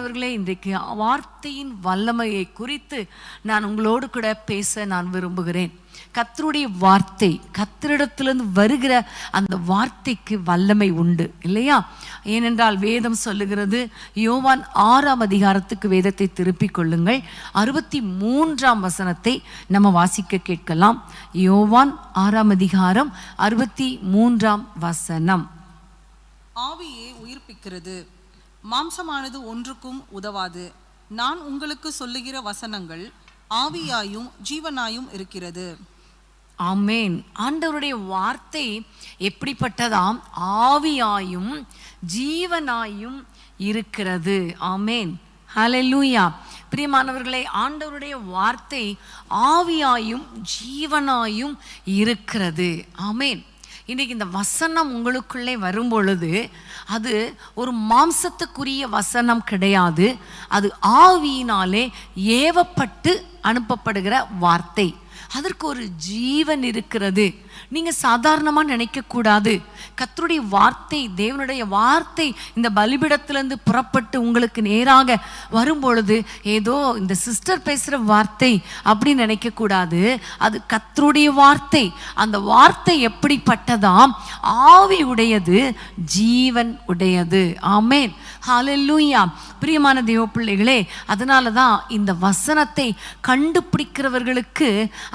பிரியமானவர்களே இன்றைக்கு வார்த்தையின் வல்லமையை குறித்து நான் உங்களோடு கூட பேச நான் விரும்புகிறேன். கத்தருடைய வார்த்தை கத்தரிடத்திலிருந்து வருகிற அந்த வார்த்தைக்கு வல்லமை உண்டு இல்லையா? ஏனென்றால் வேதம் சொல்லுகிறது யோவான் ஆறாம் அதிகாரத்துக்கு வேதத்தை திருப்பிக் கொள்ளுங்கள். அறுபத்தி மூன்றாம் வசனத்தை நம்ம வாசிக்க கேட்கலாம். யோவான் ஆறாம் அதிகாரம் அறுபத்தி மூன்றாம் வசனம். ஆவியே உயிர்ப்பிக்கிறது. மாம்சமானது ஒன்றுக்கும் உதவாது. நான் உங்களுக்கு சொல்லுகிற வசனங்கள் ஆவியாயும் ஜீவனாயும் இருக்கிறது. ஆமேன். ஆண்டவருடைய வார்த்தை எப்படிப்பட்டதாம்? ஆவியாயும் ஜீவனாயும் இருக்கிறது. ஆமேன். லூயா பிரியமானவர்களே ஆண்டவருடைய வார்த்தை ஆவியாயும் ஜீவனாயும் இருக்கிறது. ஆமேன். இன்றைக்கி இந்த வசனம் உங்களுக்குள்ளே வரும் பொழுது அது ஒரு மாம்சத்துக்குரிய வசனம் கிடையாது. அது ஆவியினாலே ஏவப்பட்டு அனுப்பப்படுகிற வார்த்தை. அதற்கு ஒரு ஜீவன் இருக்கிறது. நீங்க சாதாரணமா நினைக்க கூடாது கத்தருடைய வார்த்தை தேவனுடைய வார்த்தை இந்த பலிபிடத்திலேருந்து புறப்பட்டு உங்களுக்கு நேராக வரும் பொழுது ஏதோ இந்த சிஸ்டர் பேசுற வார்த்தை அப்படின்னு நினைக்க கூடாது அது கத்தருடைய வார்த்தை. அந்த வார்த்தை எப்படிப்பட்டதாம் ஆவி உடையது ஜீவன் உடையது. ஆமேன். ஹalleluya பிரியமான தேவ பிள்ளைகளே அதனால தான் இந்த வசனத்தை கண்டுபிடிக்கிறவர்களுக்கு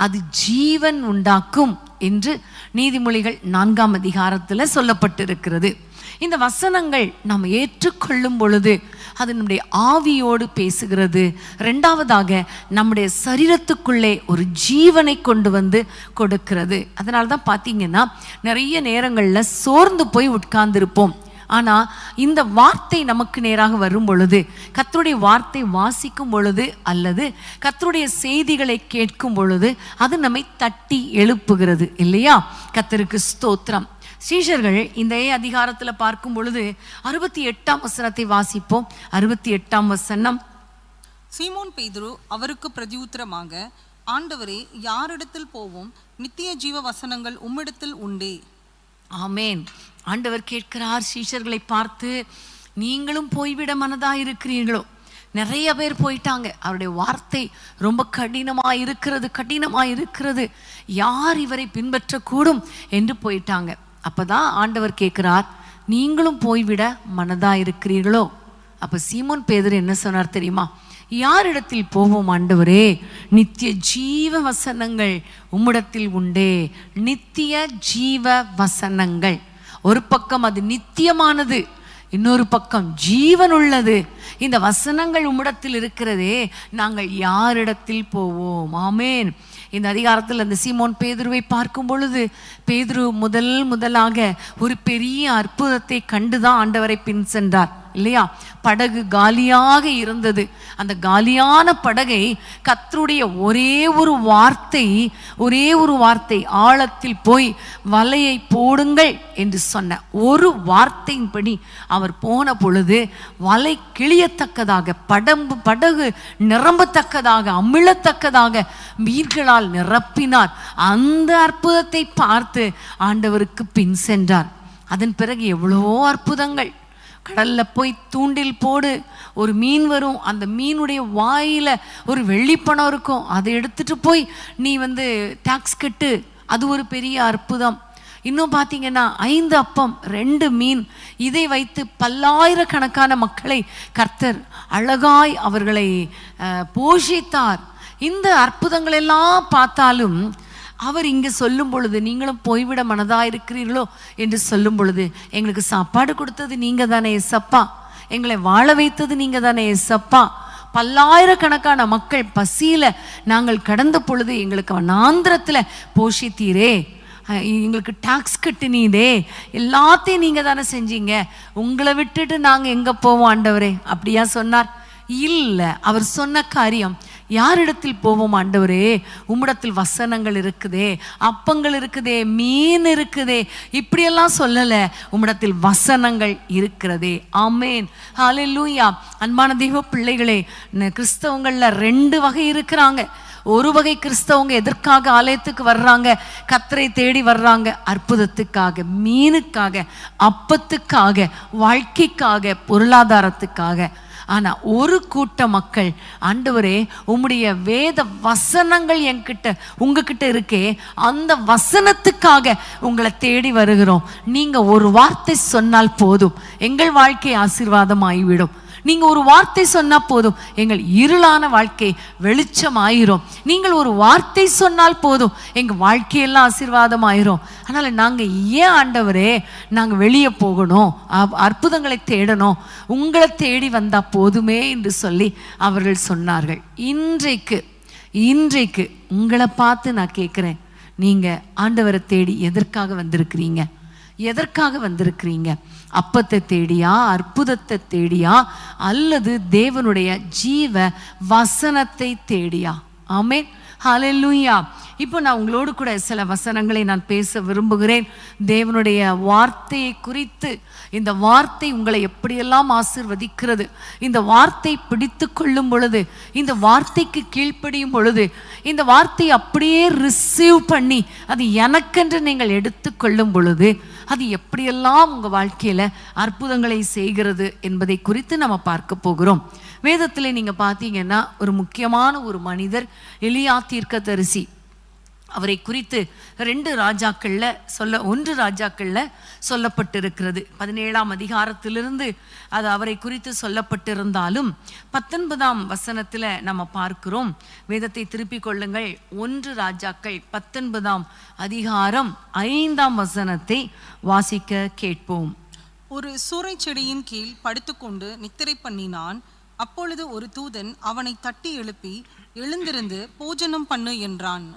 அது ஜீவன் உண்டாக்கும் என்று நீதிமொழிகள் நான்காம் அதிகாரத்தில் சொல்லப்பட்டிருக்கிறது. இந்த வசனங்கள் நாம் ஏற்றுக்கொள்ளும் பொழுது அது நம்முடைய ஆவியோடு பேசுகிறது. ரெண்டாவதாக நம்முடைய சரீரத்துக்குள்ளே ஒரு ஜீவனை கொண்டு வந்து கொடுக்கிறது. அதனால தான் பார்த்தீங்கன்னா நிறைய நேரங்களில் சோர்ந்து போய் உட்கார்ந்திருப்போம். ஆனால் இந்த வார்த்தை நமக்கு நேராக வரும் பொழுது கத்தருடைய வார்த்தை வாசிக்கும் பொழுது அல்லது கத்தருடைய செய்திகளை கேட்கும் பொழுது அது நம்மை தட்டி எழுப்புகிறது இல்லையா? கத்தருக்கு ஸ்தோத்திரம். சீஷர்கள் இந்த அதிகாரத்தில் பார்க்கும் பொழுது அறுபத்தி எட்டாம் வசனத்தை வாசிப்போம். அறுபத்தி எட்டாம் வசனம். சீமோன் பேதுரு அவருக்கு பிரதியுத்தரமாக ஆண்டவரே யாரிடத்தில் போவோம்? நித்திய ஜீவ வசனங்கள் உம்மிடத்தில் உண்டே. ஆமேன். ஆண்டவர் கேட்கிறார் சீஷர்களை பார்த்து நீங்களும் போய்விட மனதா இருக்கிறீர்களோ நிறைய பேர் போயிட்டாங்க. அவருடைய வார்த்தை ரொம்ப கடினமா இருக்கிறது கடினமா இருக்கிறது யார் இவரை பின்பற்றக்கூடும் என்று போயிட்டாங்க. அப்பதான் ஆண்டவர் கேட்கிறார் நீங்களும் போய்விட மனதா இருக்கிறீர்களோ அப்ப சீமோன் பேதர் என்ன சொன்னார் தெரியுமா? யாரிடத்தில் போவோம் ஆண்டவரே? நித்திய ஜீவ வசனங்கள் உம்மிடத்தில் உண்டே. நித்திய ஜீவ வசனங்கள் ஒரு பக்கம் அது நித்தியமானது இன்னொரு பக்கம் ஜீவன் உள்ளது இந்த வசனங்கள் உம்மிடத்தில் இருக்கிறதே நாங்கள் யாரிடத்தில் போவோம்? ஆமேன். இந்த அதிகாரத்தில் அந்த சீமோன் பேதுருவை பார்க்கும் பொழுது பேதுரு முதல் முதலாக ஒரு பெரிய அற்புதத்தை கண்டுதான் ஆண்டவரை பின் சென்றார். இல்லையா? படகு காலியாக இருந்தது. அந்த காலியான படகை கத்தருடைய ஒரே ஒரு வார்த்தை ஒரே ஒரு வார்த்தை ஆழத்தில் போய் வலையை போடுங்கள் என்று சொன்ன ஒரு வார்த்தையின்படி அவர் போன பொழுது வலை கிளியத்தக்கதாக படம்பு படகு நிரம்பத்தக்கதாக அமிழத்தக்கதாக மீன்களால் நிரப்பினார். அந்த அற்புதத்தை பார்த்து ஆண்டவருக்கு பின் சென்றார். அதன் பிறகு எவ்வளவோ அற்புதங்கள். கடல்ல போய் தூண்டில் போடு. ஒரு மீன் வரும். அந்த மீனுடைய வாயில ஒரு வெள்ளிப்பணம் இருக்கும். அதை எடுத்துட்டு போய் நீ வந்து டாக்ஸ் கட்டு. அது ஒரு பெரிய அற்புதம். இன்னும் பார்த்தீங்கன்னா ஐந்து அப்பம் ரெண்டு மீன். இதை வைத்து பல்லாயிரக்கணக்கான மக்களை கர்த்தர் அழகாய் அவர்களை அஹ், போஷித்தார். இந்த அற்புதங்களெல்லாம் பார்த்தாலும் அவர் இங்கே சொல்லும் பொழுது நீங்களும் போய்விட மனதா இருக்கிறீர்களோ என்று சொல்லும் பொழுது எங்களுக்கு சாப்பாடு கொடுத்தது நீங்க தானே எசப்பா எங்களை வாழ வைத்தது நீங்க தானே எசப்பா பல்லாயிரக்கணக்கான மக்கள் பசியில நாங்கள் கடந்த பொழுது எங்களுக்கு வனாந்திரத்துல போஷித்தீரே. எங்களுக்கு டாக்ஸ் கட்டுனீதே எல்லாத்தையும் நீங்க தானே செஞ்சீங்க. உங்களை விட்டுட்டு நாங்க எங்க போவோம் ஆண்டவரே? அப்படியா சொன்னார். இல்ல அவர் சொன்ன காரியம் யாரிடத்தில் போவோம் ஆண்டவரே? உம்மிடத்தில் வசனங்கள் இருக்குதே அப்பங்கள் இருக்குதே மீன் இருக்குதே. இப்படியெல்லாம் சொல்லலை. உம்மிடத்தில் வசனங்கள் இருக்கிறதே. ஆமேன். லூயா அன்பான தெய்வ பிள்ளைகளே கிறிஸ்தவங்களில் ரெண்டு வகை இருக்கிறாங்க. ஒரு வகை கிறிஸ்தவங்க எதற்காக ஆலயத்துக்கு வர்றாங்க? கத்தரை தேடி வர்றாங்க. அற்புதத்துக்காக மீனுக்காக அப்பத்துக்காக வாழ்க்கைக்காக பொருளாதாரத்துக்காக. ஆனா ஒரு கூட்ட மக்கள் ஆண்டவரே உம்முடைய வேத வசனங்கள் என்கிட்ட உங்ககிட்ட இருக்கே அந்த வசனத்துக்காக உங்களை தேடி வருகிறோம். நீங்க ஒரு வார்த்தை சொன்னால் போதும். எங்கள் வாழ்க்கை ஆசீர்வாதமாகிவிடும். நீங்க ஒரு வார்த்தை சொன்னா போதும். எங்கள் இருளான வாழ்க்கை வெளிச்சம் ஆயிரும் நீங்கள் ஒரு வார்த்தை சொன்னால் போதும். எங்க வாழ்க்கையெல்லாம் ஆசீர்வாதம் ஆயிரும் அதனால நாங்க ஏன் ஆண்டவரே நாங்க வெளியே போகணும். அப்- அற்புதங்களை தேடணும். உங்களை தேடி வந்தா போதுமே என்று சொல்லி அவர்கள் சொன்னார்கள். இன்றைக்கு இன்றைக்கு உங்களை பார்த்து நான் கேட்குறேன். நீங்கள் ஆண்டவரை தேடி எதற்காக வந்திருக்கிறீங்க? எதற்காக வந்திருக்கிறீங்க? அப்பத்தை தேடியா அற்புதத்தை தேடியா அல்லது தேவனுடைய ஜீவ வசனத்தை தேடியா? ஆமேன். லூயா இப்போ நான் உங்களோடு கூட சில வசனங்களை நான் பேச விரும்புகிறேன். தேவனுடைய வார்த்தையை குறித்து. இந்த வார்த்தை உங்களை எப்படியெல்லாம் ஆசிர்வதிக்கிறது? இந்த வார்த்தை பிடித்து கொள்ளும் பொழுது இந்த வார்த்தைக்கு கீழ்ப்படியும் பொழுது இந்த வார்த்தையை அப்படியே ரிசீவ் பண்ணி அது எனக்கென்று நீங்கள் எடுத்துக்கொள்ளும் பொழுது அது எப்படியெல்லாம் உங்க வாழ்க்கையில அற்புதங்களை செய்கிறது என்பதை குறித்து நம்ம பார்க்க போகிறோம். வேதத்தில் நீங்க பார்த்தீங்கன்னா ஒரு முக்கியமான ஒரு மனிதர் எலியா தீர்க்கதரிசி அவரை குறித்து ரெண்டு ராஜாக்களில் சொல்ல ஒன்று ராஜாக்களில் சொல்லப்பட்டிருக்கிறது. பதினேழாம் அதிகாரத்திலிருந்து அது அவரை குறித்து சொல்லப்பட்டிருந்தாலும் பத்தொன்பதாம் வசனத்தில் நம்ம பார்க்கிறோம். வேதத்தை திருப்பிக் கொள்ளுங்கள். ஒன்று ராஜாக்கள் பத்தொன்பதாம் அதிகாரம் ஐந்தாம் வசனத்தை வாசிக்க கேட்போம். ஒரு சூறை செடியின் கீழ் படுத்துக்கொண்டு நித்திரை பண்ணினான். அப்பொழுது ஒரு தூதன் அவனை தட்டி எழுப்பி எழுந்திருந்து பூஜனம் பண்ணு என்றான்.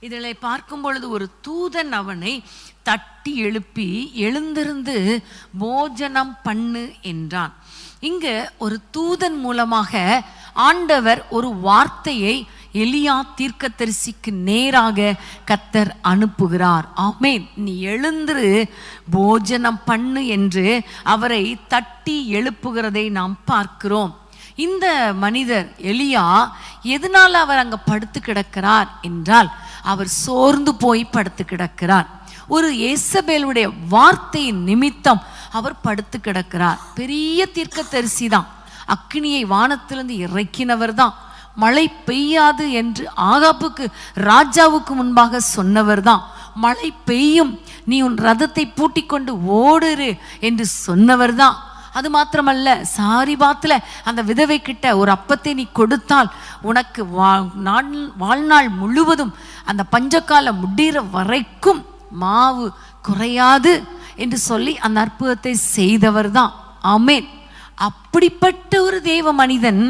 இதில் பார்க்கும் பொழுது ஒரு தூதன் அவனை தட்டி எழுப்பி எழுந்திருந்து போஜனம் பண்ணு என்றான். இங்க ஒரு தூதன் மூலமாக ஆண்டவர் ஒரு வார்த்தையை எலியா தீர்க்கதரிசிக்கு நேராக கத்தர் அனுப்புகிறார். ஆமென். நீ எழுந்து போஜனம் பண்ணு என்று அவரை தட்டி எழுப்புகிறதை நாம் பார்க்கிறோம். இந்த மனிதர் எலியா எதனால அவர் அங்க படுத்து கிடக்கிறார்? என்றால் அவர் சோர்ந்து போய் படுத்து கிடக்கிறார். ஒரு ஏசபேலுடைய வார்த்தையின் நிமித்தம் அவர் படுத்து கிடக்கிறார். பெரிய தீர்க்கதரிசி தான். அக்னியை வானத்திலிருந்து இறக்கினவர் தான். மழை பெய்யாது என்று ஆகாப்புக்கு ராஜாவுக்கு முன்பாக சொன்னவர் தான். மழை பெய்யும் நீ உன் ரதத்தை பூட்டிக் கொண்டு ஓடுரு என்று சொன்னவர் தான். அது மாத்திரமல்ல சாரிபாத்துல அந்த விதவை கிட்ட ஒரு அப்பத்தை நீ கொடுத்தால் உனக்கு வா- நாள்- வாழ்நாள் முழுவதும் அந்த பஞ்சக்காலம் முடிகிற வரைக்கும் மாவு குறையாது என்று சொல்லி அந்த அற்புதத்தை செய்தவர் தான் ஆமேன். அப்படிப்பட்ட ஒரு தேவ மனிதன்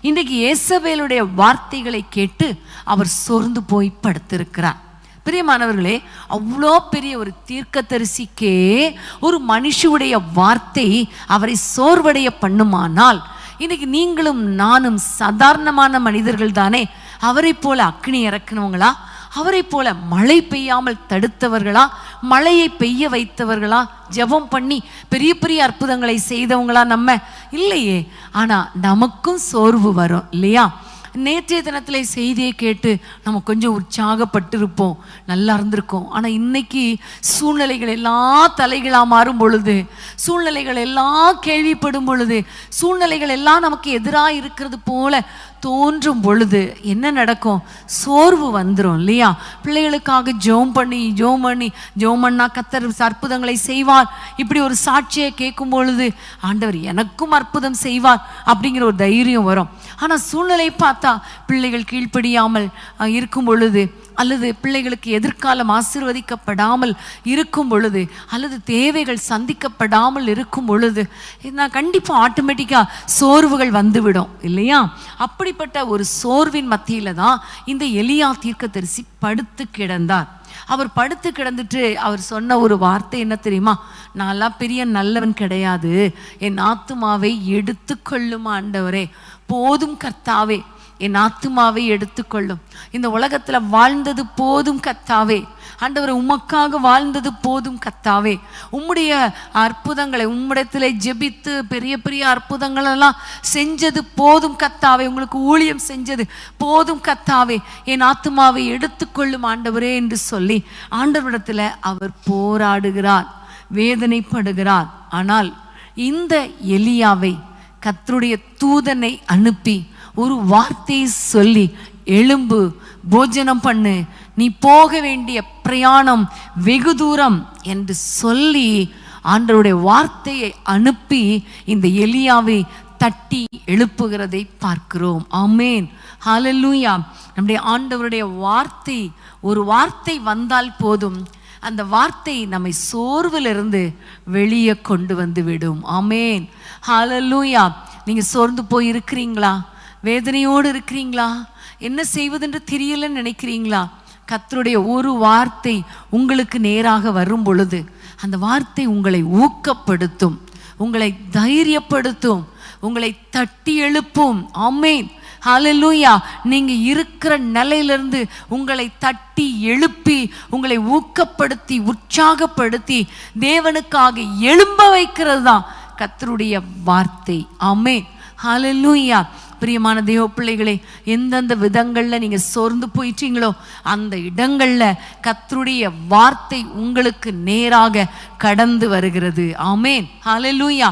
இன்றைக்கு இயேசபேலுடைய வார்த்தைகளை கேட்டு அவர் சோர்ந்து போய் படுத்திருக்கிறார். பிரியமானவர்களே அவ்வளோ பெரிய ஒரு தீர்க்கதரிசிக்கே ஒரு மனுஷுடைய வார்த்தை அவரை சோர்வடைய பண்ணுமானால் இன்னைக்கு நீங்களும் நானும் சாதாரணமான மனிதர்கள் தானே அவரை போல அக்னி இறக்குனவங்களா? அவரை போல மழை பெய்யாமல் தடுத்தவர்களா? மழையை பெய்ய வைத்தவர்களா? ஜெபம் பண்ணி பெரிய பெரிய அற்புதங்களை செய்தவங்களா நம்ம? இல்லையே. ஆனா நமக்கும் சோர்வு வரும் இல்லையா? நேற்றைய தினத்தில் செய்தியை கேட்டு நம்ம கொஞ்சம் உற்சாகப்பட்டிருப்போம். நல்லா இருந்திருக்கோம். ஆனால் இன்னைக்கு சூழ்நிலைகள் எல்லாம் தலைகளாக மாறும் பொழுது சூழ்நிலைகள் எல்லாம் கேள்விப்படும் பொழுது சூழ்நிலைகள் எல்லாம் நமக்கு எதிராக இருக்கிறது போல தோன்றும் பொழுது என்ன நடக்கும்? சோர்வு வந்துடும் இல்லையா? பிள்ளைகளுக்காக ஜோம் பண்ணி ஜோம் பண்ணி ஜோம் பண்ணா கத்தர் அற்புதங்களை செய்வார். இப்படி ஒரு சாட்சியை கேட்கும் பொழுது ஆண்டவர் எனக்கும் அற்புதம் செய்வார் அப்படிங்கிற ஒரு தைரியம் வரும். ஆனால் சூழ்நிலை பார்த்தா பிள்ளைகள் கீழ்ப்படியாமல் இருக்கும் பொழுது அல்லது பிள்ளைகளுக்கு எதிர்காலம் ஆசீர்வதிக்கப்படாமல் இருக்கும் பொழுது அல்லது தேவைகள் சந்திக்கப்படாமல் இருக்கும் பொழுது நான் கண்டிப்பாக ஆட்டோமேட்டிக்காக சோர்வுகள் வந்துவிடும் இல்லையா? அப்படிப்பட்ட ஒரு சோர்வின் மத்தியில் தான் இந்த எலியா தீர்க்கதரிசி படுத்து கிடந்தார். அவர் படுத்து கிடந்துட்டு அவர் சொன்ன ஒரு வார்த்தை என்ன தெரியுமா? நான்லாம் பெரிய நல்லவன் கிடையாது. என் ஆத்துமாவை எடுத்துக்கொள்ளும் ஆண்டவரே? போதும் கர்த்தாவே. என் ஆத்துமாவை எடுத்துக்கொள்ளும். இந்த உலகத்துல வாழ்ந்தது போதும் கத்தாவே. ஆண்டவர் உமக்காக வாழ்ந்தது போதும் கத்தாவே. உம்முடைய அற்புதங்களை உம்மிடத்தில் ஜெபித்து பெரிய பெரிய அற்புதங்கள் எல்லாம் செஞ்சது போதும் கத்தாவே. உங்களுக்கு ஊழியம் செஞ்சது போதும் கத்தாவே. என் ஆத்துமாவை எடுத்துக்கொள்ளும் ஆண்டவரே என்று சொல்லி ஆண்டவரிடத்துல அவர் போராடுகிறார் வேதனைப்படுகிறார். ஆனால் இந்த எலியாவை கத்தருடைய தூதனை அனுப்பி ஒரு வார்த்தையை சொல்லி எழும்பு போஜனம் பண்ணு நீ போக வேண்டிய பிரயாணம் வெகு தூரம் என்று சொல்லி ஆண்டவருடைய வார்த்தையை அனுப்பி இந்த எலியாவை தட்டி எழுப்புகிறதை பார்க்கிறோம். ஆமேன். ஹalleluya. நம்முடைய ஆண்டவருடைய வார்த்தை ஒரு வார்த்தை வந்தால் போதும். அந்த வார்த்தை நம்மை சோர்விலிருந்து வெளியே கொண்டு வந்து விடும். ஆமேன். ஹalleluya. நீங்கள் சோர்ந்து போய் இருக்கிறீங்களா வேதனையோடு இருக்கிறீங்களா? என்ன செய்வதென்று தெரியலன்னு நினைக்கிறீங்களா? கத்தருடைய ஒரு வார்த்தை உங்களுக்கு நேராக வரும் பொழுது அந்த வார்த்தை உங்களை ஊக்கப்படுத்தும் உங்களை தைரியப்படுத்தும் உங்களை தட்டி எழுப்பும். ஆமேன். ஹலலூயா நீங்க இருக்கிற நிலையிலிருந்து உங்களை தட்டி எழுப்பி உங்களை ஊக்கப்படுத்தி உற்சாகப்படுத்தி தேவனுக்காக எழும்ப வைக்கிறது தான் கத்தருடைய வார்த்தை. ஆமேன். ஹலலூயா பிரியமான தேவ பிள்ளைகளே எந்தெந்த விதங்கள்ல நீங்க சோர்ந்து போயிட்டீங்களோ அந்த இடங்கள்ல கர்த்தருடைய வார்த்தை உங்களுக்கு நேராக கடந்து வருகிறது. ஆமேன். ஹலலூயா